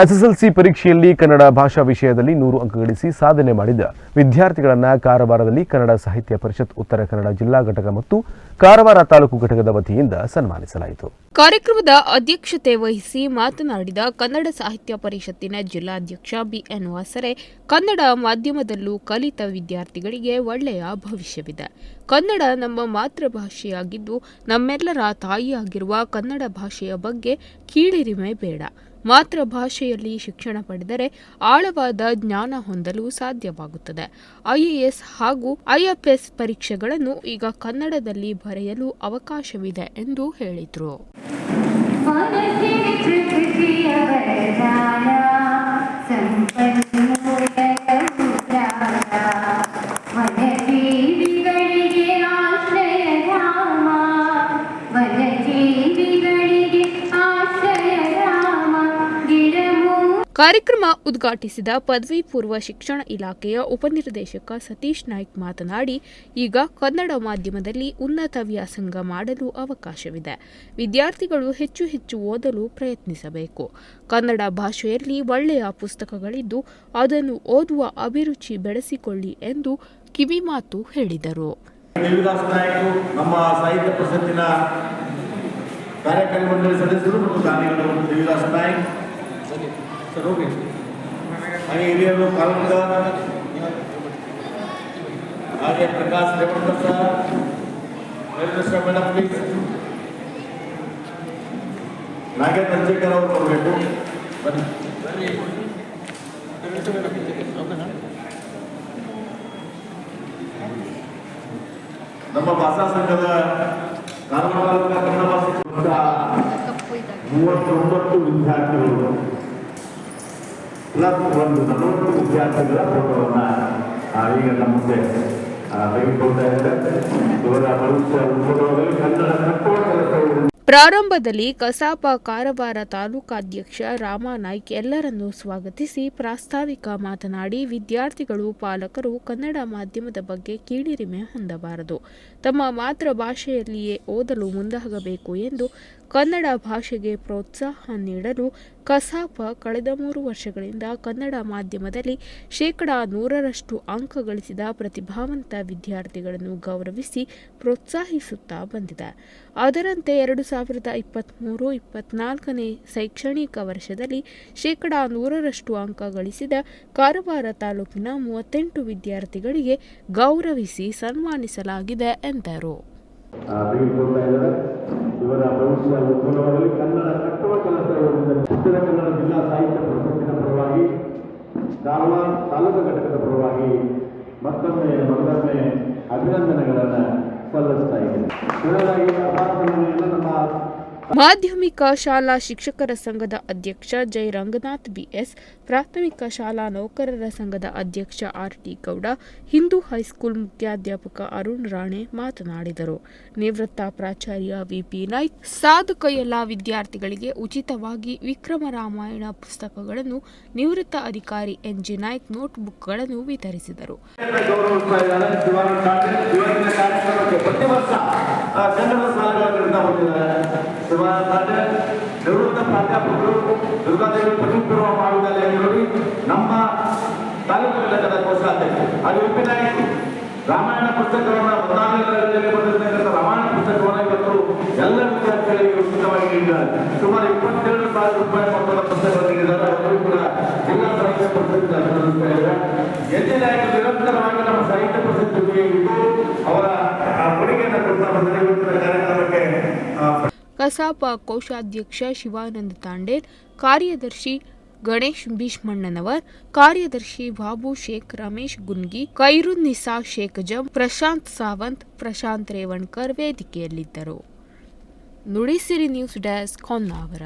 SSLC ಪರೀಕ್ಷೆಯಲ್ಲಿ ಕನ್ನಡ ಭಾಷಾ ವಿಷಯದಲ್ಲಿ ನೂರು ಅಂಕ ಗಳಿಸಿ ಸಾಧನೆ ಮಾಡಿದ ವಿದ್ಯಾರ್ಥಿಗಳನ್ನು ಕಾರವಾರದಲ್ಲಿ ಕನ್ನಡ ಸಾಹಿತ್ಯ ಪರಿಷತ್ ಉತ್ತರ ಕನ್ನಡ ಜಿಲ್ಲಾ ಘಟಕ ಮತ್ತು ಕಾರವಾರ ತಾಲೂಕು ಘಟಕದ ವತಿಯಿಂದ ಸನ್ಮಾನಿಸಲಾಯಿತು. ಕಾರ್ಯಕ್ರಮದ ಅಧ್ಯಕ್ಷತೆ ವಹಿಸಿ ಮಾತನಾಡಿದ ಕನ್ನಡ ಸಾಹಿತ್ಯ ಪರಿಷತ್ತಿನ ಜಿಲ್ಲಾಧ್ಯಕ್ಷ ಬಿಎನ್ ವಾಸರೆ, ಕನ್ನಡ ಮಾಧ್ಯಮದಲ್ಲೂ ಕಲಿತ ವಿದ್ಯಾರ್ಥಿಗಳಿಗೆ ಒಳ್ಳೆಯ ಭವಿಷ್ಯವಿದೆ. ಕನ್ನಡ ನಮ್ಮ ಮಾತೃಭಾಷೆಯಾಗಿದ್ದು ನಮ್ಮೆಲ್ಲರ ತಾಯಿಯಾಗಿರುವ ಕನ್ನಡ ಭಾಷೆಯ ಬಗ್ಗೆ ಕೀಳಿರಿಮೆ ಬೇಡ. ಮಾತೃಭಾಷೆಯಲ್ಲಿ ಶಿಕ್ಷಣ ಪಡೆದರೆ ಆಳವಾದ ಜ್ಞಾನ ಹೊಂದಲು ಸಾಧ್ಯವಾಗುತ್ತದೆ. ಐಎಎಸ್ ಹಾಗೂ ಐಎಫ್ಎಸ್ ಪರೀಕ್ಷೆಗಳನ್ನು ಈಗ ಕನ್ನಡದಲ್ಲಿ ಬರೆಯಲು ಅವಕಾಶವಿದೆ ಎಂದು ಹೇಳಿದರು. ವನಜೀವಿಗಳಿಗೆ ಕಾರ್ಯಕ್ರಮ ಉದ್ಘಾಟಿಸಿದ ಪದವಿ ಪೂರ್ವ ಶಿಕ್ಷಣ ಇಲಾಖೆಯ ಉಪನಿರ್ದೇಶಕ ಸತೀಶ್ ನಾಯ್ಕ್ ಮಾತನಾಡಿ, ಈಗ ಕನ್ನಡ ಮಾಧ್ಯಮದಲ್ಲಿ ಉನ್ನತ ವ್ಯಾಸಂಗ ಮಾಡಲು ಅವಕಾಶವಿದೆ. ವಿದ್ಯಾರ್ಥಿಗಳು ಹೆಚ್ಚು ಹೆಚ್ಚು ಓದಲು ಪ್ರಯತ್ನಿಸಬೇಕು. ಕನ್ನಡ ಭಾಷೆಯಲ್ಲಿ ಒಳ್ಳೆಯ ಪುಸ್ತಕಗಳಿದ್ದು, ಅದನ್ನು ಓದುವ ಅಭಿರುಚಿ ಬೆಳೆಸಿಕೊಳ್ಳಿ ಎಂದು ಕಿವಿಮಾತು ಹೇಳಿದರು. ನಮ್ಮ ಸಾಹಿತ್ಯ ಸದಸ್ಯರು ಮತ್ತು ದಾನಿಗಳು ದೇವಿದಾಸ್ ನಾಯಕ್ ಹಾಗೆ ಹಿರಿಯರು ಕಾಲಂಕ ಹಾಗೆ Prakash Revanna sir Veerendra madam please Nagendra Anjekar ಅವರು ಬರಬೇಕು ಬನ್ನಿ ನಮ್ಮ ಭಾಷಾ ಸಂಘದ ಕಾರವಾರ ತಾಲೂಕಿನ ಕನ್ನಡ ಭಾಷೆ ಮೂವತ್ತೊಂಬತ್ತು ವಿದ್ಯಾರ್ಥಿಗಳು ಒಂದು ವಿದ್ಯಾರ್ಥಿಗಳ ಫೋಟೋವನ್ನು ಈಗ ನಮ್ಮ ಮುಂದೆ ಪ್ರಾರಂಭದಲ್ಲಿ ಕಸಾಪ ಕಾರವಾರ ತಾಲೂಕಾಧ್ಯಕ್ಷ ರಾಮ ನಾಯ್ಕ್ ಎಲ್ಲರನ್ನೂ ಸ್ವಾಗತಿಸಿ ಪ್ರಾಸ್ತಾವಿಕ ಮಾತನಾಡಿ, ವಿದ್ಯಾರ್ಥಿಗಳು, ಪಾಲಕರು ಕನ್ನಡ ಮಾಧ್ಯಮದ ಬಗ್ಗೆ ಕೀಳಿರಿಮೆ ಹೊಂದಬಾರದು. ತಮ್ಮ ಮಾತೃಭಾಷೆಯಲ್ಲಿಯೇ ಓದಲು ಮುಂದಾಗಬೇಕು ಎಂದು ಕನ್ನಡ ಭಾಷೆಗೆ ಪ್ರೋತ್ಸಾಹ ನೀಡಲು ಕಸಾಪ ಕಳೆದ ಮೂರು ವರ್ಷಗಳಿಂದ ಕನ್ನಡ ಮಾಧ್ಯಮದಲ್ಲಿ ಶೇಕಡಾ ನೂರರಷ್ಟು ಅಂಕ ಗಳಿಸಿದ ಪ್ರತಿಭಾವಂತ ವಿದ್ಯಾರ್ಥಿಗಳನ್ನು ಗೌರವಿಸಿ ಪ್ರೋತ್ಸಾಹಿಸುತ್ತಾ ಬಂದಿದೆ. ಅದರಂತೆ ಎರಡು ಸಾವಿರದ ಇಪ್ಪತ್ತ್ಮೂರು ಇಪ್ಪತ್ನಾಲ್ಕನೇ ಶೈಕ್ಷಣಿಕ ವರ್ಷದಲ್ಲಿ ಶೇಕಡಾ ನೂರರಷ್ಟು ಅಂಕ ಗಳಿಸಿದ ಕಾರವಾರ ತಾಲೂಕಿನ ಮೂವತ್ತೆಂಟು ವಿದ್ಯಾರ್ಥಿಗಳಿಗೆ ಗೌರವಿಸಿ ಸನ್ಮಾನಿಸಲಾಗಿದೆ ಎಂದರು. ಇವರ ಭವಿಷ್ಯ ಉಜ್ವಲವಾಗಲಿ ಕನ್ನಡ ಕಟ್ಟುವ ಕೆಲಸ ಉತ್ತರ ಕನ್ನಡ ಜಿಲ್ಲಾ ಸಾಹಿತ್ಯ ಪರಿಷತ್ತಿನ ಪರವಾಗಿ ಕಾರವಾರ ತಾಲೂಕು ಘಟಕದ ಪರವಾಗಿ ಮತ್ತೊಮ್ಮೆ ಮತ್ತೊಮ್ಮೆ ಅಭಿನಂದನೆಗಳನ್ನು ಸಲ್ಲಿಸ್ತಾ ಇದ್ದೀನಿ. ನಮ್ಮ ಮಾಧ್ಯಮಿಕ ಶಾಲಾ ಶಿಕ್ಷಕರ ಸಂಘದ ಅಧ್ಯಕ್ಷ ಜೈ ರಂಗನಾಥ್ ಬಿಎಸ್, ಪ್ರಾಥಮಿಕ ಶಾಲಾ ನೌಕರರ ಸಂಘದ ಅಧ್ಯಕ್ಷ R T Gowda, Hindu high school ಮುಖ್ಯಾಧ್ಯಾಪಕ Arun Rane ಮಾತನಾಡಿದರು. ನಿವೃತ್ತ ಪ್ರಾಚಾರ್ಯ ವಿಪಿ ನಾಯ್ಕ್, ಸಾಧಕ ಎಲ್ಲ ವಿದ್ಯಾರ್ಥಿಗಳಿಗೆ ಉಚಿತವಾಗಿ ವಿಕ್ರಮ ರಾಮಾಯಣ ಪುಸ್ತಕಗಳನ್ನು ನಿವೃತ್ತ ಅಧಿಕಾರಿ ಎನ್ ಜಿ ನಾಯ್ಕ್ ನೋಟ್ಬುಕ್ಗಳನ್ನು ವಿತರಿಸಿದರು. ಆ, ಕನ್ನಡ ಶಾಲೆಗಳಿಂದ ಬಂದಿದ್ದಾರೆ ಶಿವಾನಂದ ಸುಮಾರು ನಿವೃತ್ತ ಪ್ರಾಧ್ಯಾಪಕರು ದುರ್ಗಾದೇವಿ ಪದವಿ ಪೂರ್ವ ನೋಡಿ ನಮ್ಮ ತಾಲೂಕು ಘಟಕದ ಕೋಶಾಧ್ಯಕ್ಷ ಅದು ಉಪ್ಪಿನಾಯಿ ರಾಮಾಯಣ ಪುಸ್ತಕವನ್ನು ತರಗತಿಯಲ್ಲಿ ಬಂದಿರತಕ್ಕಂಥ ರಾಮಾಯಣ ಪುಸ್ತಕವನ್ನು ಇವತ್ತು ಎಲ್ಲ ವಿದ್ಯಾರ್ಥಿಗಳಿಗೆ ಉಚಿತವಾಗಿ ನೀಡಿದ್ದಾರೆ. ಸುಮಾರು ಇಪ್ಪತ್ತೆರಡು ಸಾವಿರ ರೂಪಾಯಿ ಮೊತ್ತದ ಪುಸ್ತಕವನ್ನು ನೀಡಿದ್ದಾರೆ. ಅವರು ಕೂಡ ಜಿಲ್ಲಾ ಸಾಹಿತ್ಯ ಪರಿಷತ್ ಅಭಿನಂದಿಸ್ತಾ ಇದ್ದಾರೆ ಎಲ್ಲಿ ನಾಯಕ ನಿರಂತರವಾಗಿ ನಮ್ಮ ಸಾಹಿತ್ಯ ಪರಿಷತ್ ಅವರ ಕಸಾಪ ಕೋಶಾಧ್ಯಕ್ಷ ಶಿವಾನಂದ ತಾಂಡೇಲ್ ಕಾರ್ಯದರ್ಶಿ ಗಣೇಶ್ ಭೀಷ್ಮಣ್ಣನವರ್, ಕಾರ್ಯದರ್ಶಿ ಬಾಬು ಶೇಖ್ ರಮೇಶ್ ಗುನ್ಗಿ ಖೈರುನ್ನಿಸಾ ಶೇಖ್ ಜಂ Prashant Sawant, Prashant Revankar ವೇದಿಕೆಯಲ್ಲಿದ್ದರು. Nudisiri news desk, Honnavar.